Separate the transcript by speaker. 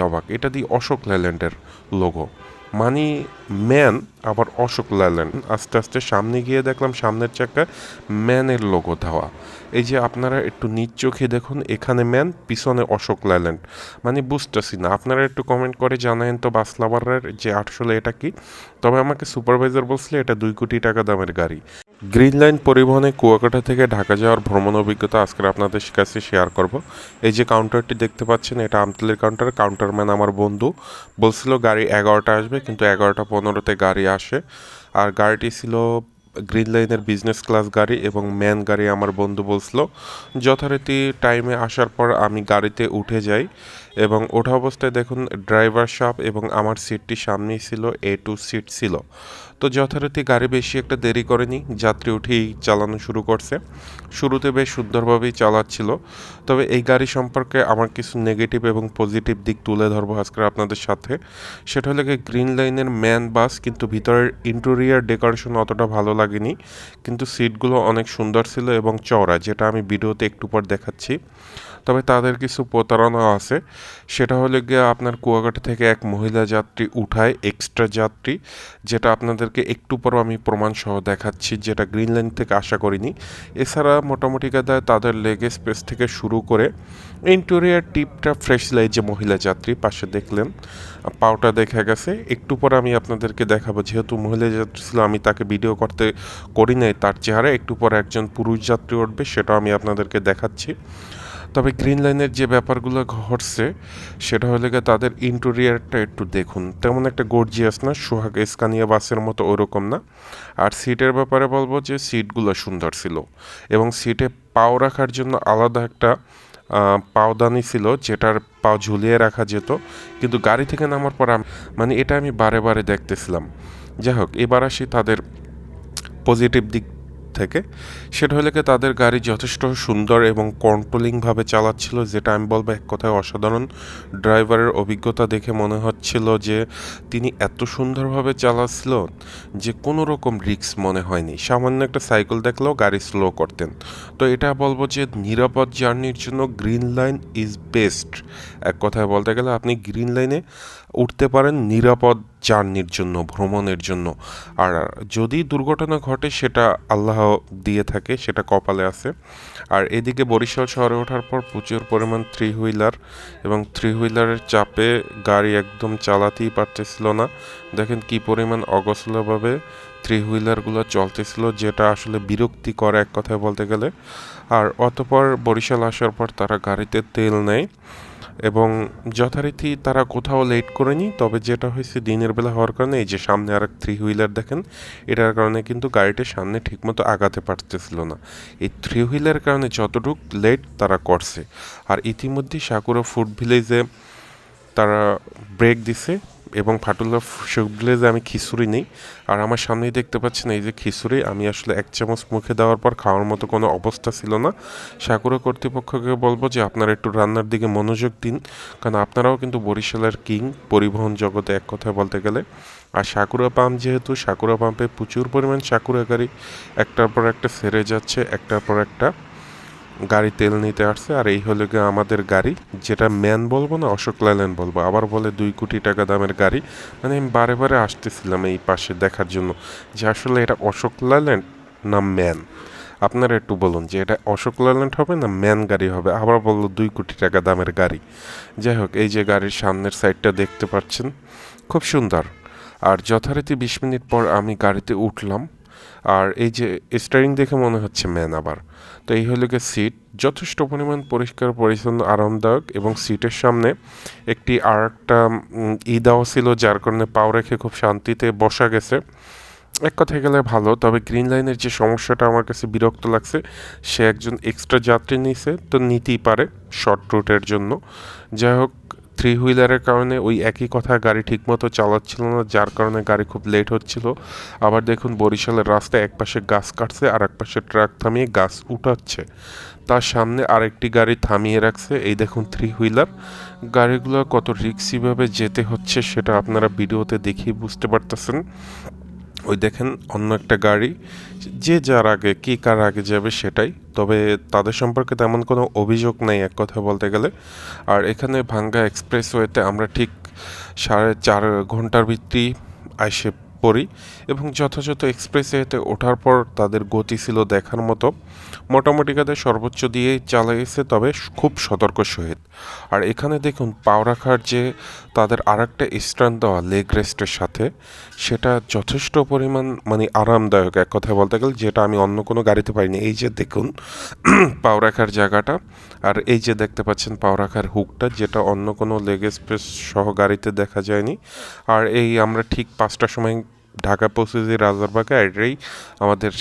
Speaker 1: অবাক। এটা দিয়ে অশোক লেল্যান্ডের লোগো মানে ম্যান আবার অশোক লেল্যান্ড আস্তে আস্তে সামনে গিয়ে দেখলাম সামনের চাকা ম্যানের লোগো দেওয়া। এই যে আপনারা একটু নিচ চোখে দেখুন, এখানে ম্যান, পিছনে অশোক লেল্যান্ড মানে বুঝতেছি না, আপনারা একটু কমেন্ট করে জানায়েন তো বাস লাভারের যে আসলে এটা কি। তবে আমাকে সুপারভাইজার বলছিল, এটা দুই কোটি টাকা দামের গাড়ি। গ্রিন লাইন পরিবহনে কুয়াকাটা থেকে ঢাকা যাওয়ার ভ্রমণ অভিজ্ঞতা আজকে আপনাদের কাছে শেয়ার করব। এই যে কাউন্টারটি দেখতে পাচ্ছেন, এটা আমতলের কাউন্টার কাউন্টারম্যান আমার বন্ধু। বলছিল, গাড়ি এগারোটা আসবে কিন্তু এগারোটা পনেরোতে গাড়ি আসে। আর গাড়িটি ছিল গ্রিন লাইনের বিজনেস ক্লাস গাড়ি এবং ম্যান গাড়ি আমার বন্ধু বলছিল, যথারীতি টাইমে আসার পর আমি গাড়িতে উঠে যাই। এবং ওঠা অবস্থায় দেখুন ড্রাইভার শপ এবং আমার সিটটি সামনেই ছিল এ টু সিট ছিল। তো যথারীতি গাড়ি বেশি একটা দেরি করেনি। যাত্রী উঠেই চালানো শুরু করছে। শুরুতে বেশ সুন্দরভাবেই চালাচ্ছিল। তবে এই গাড়ি সম্পর্কে আমার কিছু নেগেটিভ এবং পজিটিভ দিক তুলে ধরবো আজকে আপনাদের সাথে। সেটা হলো গিয়ে গ্রিন লাইনের ম্যান বাস কিন্তু ভিতরের ইন্টেরিয়ার ডেকোরেশন অতটা ভালো লাগেনি। কিন্তু সিটগুলো অনেক সুন্দর ছিল এবং চওড়া, যেটা আমি ভিডিওতে একটু পর দেখাচ্ছি। তবে তাদের কিছু প্রতারণা আছে। সেটা হলে গিয়ে আপনার কুয়াকাটা থেকে এক মহিলা যাত্রী উঠায় এক্সট্রা যাত্রী, যেটা আপনাদেরকে একটু পর আমি প্রমাণ সহ দেখাচ্ছি, যেটা গ্রিন লাইন থেকে আশা করিনি। এছাড়া মোটামুটি কাদায় তাদের লেগে স্পেস থেকে শুরু করে ইন্টেরিয়ার টিপটা ফ্রেশ লাই যে মহিলা যাত্রী, পাশে দেখলেন, পাওটা দেখা গেছে। একটু পর আমি আপনাদেরকে দেখাবো, যেহেতু মহিলা যাত্রী ছিল, আমি তাকে ভিডিও করতে করি নাই, তার চেহারা একটু পর একজন পুরুষ যাত্রী উঠবে, সেটাও আমি আপনাদেরকে দেখাচ্ছি। তবে গ্রিন লাইনের যে ব্যাপারগুলো ঘটছে, সেটা হলে গিয়ে তাদের ইন্টেরিয়ারটা একটু দেখুন। তেমন একটা গর্জিয়াস না, সোহাগ স্কানিয়া বাসের মতো ওরকম না। আর সিটের ব্যাপারে বলব যে সিটগুলো সুন্দর ছিল এবং সিটে পাও রাখার জন্য আলাদা একটা পাওদানি ছিল যেটার পাও ঝুলিয়ে রাখা যেত। কিন্তু গাড়ি থেকে নামার পর মানে এটা আমি বারে বারে দেখতেছিলাম। যাই হোক, এবার আসি তাদের পজিটিভ দিক থেকে, সেটা হলে কি তাদের গাড়ি যথেষ্ট সুন্দর এবং কন্ট্রোলিংভাবে চালাচ্ছিল, যেটা আমি বলব এক কথায় অসাধারণ ড্রাইভারের অভিজ্ঞতা দেখে মনে হচ্ছিল যে তিনি এত সুন্দরভাবে চালাচ্ছিল যে কোনো রকম রিক্স মনে হয়নি। সামান্য একটা সাইকেল দেখলেও গাড়ি স্লো করতেন। তো এটা বলব যে নিরাপদ জার্নির জন্য গ্রিন লাইন ইজ বেস্ট এক কথায় বলতে গেলে আপনি গ্রিন লাইনে উঠতে পারেন, নিরাপদ জার্নির জন্য, ভ্রমণের জন্য। আর যদি দুর্ঘটনা ঘটে, সেটা আল্লাহ দিয়ে থাকে, সেটা কপালে আছে। আর এদিকে বরিশাল শহরে ওঠার পর প্রচুর পরিমাণ থ্রি হুইলার এবং থ্রি হুইলারের চাপে গাড়ি একদম চালাতেই পারতেছিল না। দেখেন কি পরিমাণ অগোছলভাবে থ্রি হুইলারগুলো চলতেছিল, যেটা আসলে বিরক্তিকর এক কথায় বলতে গেলে। আর অতপর বরিশাল আসার পর তারা গাড়িতে তেল নেয়। এবং যথারীতি তারা কোথাও লেট করেনি, তবে যেটা হয়েছে দিনের বেলা হওয়ার কারণে এই যে সামনে আর থ্রি হুইলার দেখেন, এটার কারণে কিন্তু গাড়িটা সামনে ঠিকমতো আগাতে পারতেছিল না। এই থ্রি হুইলার কারণে যতটুক লেট তারা করছে। আর ইতিমধ্যে সাকুরা ফুড ভিলেজে তারা ব্রেক দিছে। এবং ফাটুল্লা সুগলেজে আমি খিচুড়ি নেই। আর আমার সামনেই দেখতে পাচ্ছেন এই যে খিচুড়ি, আমি আসলে এক চামচ মুখে দেওয়ার পর খাওয়ার মতো কোনো অবস্থা ছিল না। সাকুরা কর্তৃপক্ষকে বলব যে আপনারা একটু রান্নার দিকে মনোযোগ দিন, কারণ আপনারাও কিন্তু বরিশালের কিং, পরিবহন জগতে এক কথায় বলতে গেলে। আর সাকুরা পাম্প যেহেতু, সাকুরা পাম্পে প্রচুর পরিমাণ সাকুরা গাড়ি একটার পর একটা সেরে যাচ্ছে, একটার পর একটা গাড়ি তেল নিতে আসছে, আর এই হলো গিয়ে আমাদের গাড়ি। যেটা ম্যান বলব না, অশোক লাইল্যান্ড বলব। আবার বলে দুই কোটি টাকা দামের গাড়ি। মানে আমি বারে বারে আসতেছিলাম এই পাশে দেখার জন্য যে আসলে এটা অশোক লাইল্যান্ড না ম্যান আপনারা একটু বলুন যে এটা অশোক লাইল্যান্ড হবে না ম্যান গাড়ি হবে? আবার বলল দুই কোটি টাকা দামের গাড়ি। যাই হোক, এই যে গাড়ির সামনের সাইডটা দেখতে পাচ্ছেন, খুব সুন্দর। আর যথারীতি বিশ মিনিট পর আমি গাড়িতে উঠলাম। আর এই যে স্টারিং দেখে মনে হচ্ছে ম্যান আবার। তো এই হলো গিয়ে সিট যথেষ্ট পরিমাণ পরিষ্কার, পরিচ্ছন্ন, আরামদায়ক এবং সিটের সামনে একটি আর একটা ই দেওয়া ছিল যার কারণে পাও রেখে খুব শান্তিতে বসা গেছে। এক কথায় গেলে ভালো, তবে গ্রিন লাইনের যে সমস্যাটা আমার কাছে বিরক্ত লাগছে, সে একজন এক্সট্রা যাত্রী নিছে, তো নিতেই পারে শর্ট রুটের জন্য। যাই হোক থ্রি হুইলারের কারণে ওই একই কথা গাড়ি ঠিকমতো চালাচ্ছিল না, যার কারণে গাড়ি খুব লেট হচ্ছিল। আবার দেখুন বরিশালের রাস্তায় একপাশে গাছ কাটছে আর এক পাশে ট্রাক থামিয়ে গাছ উঠাচ্ছে। তার সামনে আরেকটি গাড়ি থামিয়ে রাখছে। এই দেখুন থ্রি হুইলার গাড়িগুলো কত রিক্সিভাবে যেতে হচ্ছে সেটা আপনারা ভিডিওতে দেখেই বুঝতে পারতেছেন। ওই দেখেন অন্য একটা গাড়ি। যে যার আগে, কি কার আগে যাবে সেটাই। তবে তাদের সম্পর্কে তেমন কোনো অভিযোগ নেই এক কথা বলতে গেলে। আর এখানে ভাঙ্গা এক্সপ্রেসওয়েতে আমরা ঠিক সাড়ে চার ঘণ্টার ভিত্তি আইসে পড়ি এবং যথাযথ এক্সপ্রেসওয়েতে ওঠার পর তাদের গতি ছিল দেখার মতো। মোটামুটি কাদের সর্বোচ্চ দিয়েই চালাইছে তবে খুব সতর্ক সহিত। আর এখানে দেখুন, পাও রাখার যে তাদের আর একটা স্ট্যান্ড দেওয়া লেগ রেস্টের সাথে, সেটা যথেষ্ট পরিমাণ মানে আরামদায়ক এক কথায় বলতে গেলে, যেটা আমি অন্য কোনো গাড়িতে পাইনি। এই যে দেখুন, পাও রাখার জায়গাটা আর এই যে দেখতে পাচ্ছেন পাও রাখার হুকটা, যেটা অন্য কোনো লেগ স্পেস সহ গাড়িতে দেখা যায়নি। আর এই আমরা ঠিক পাঁচটার সময় ঢাকা পৌঁছেছি রাজারবাগে আর এটাই আমাদের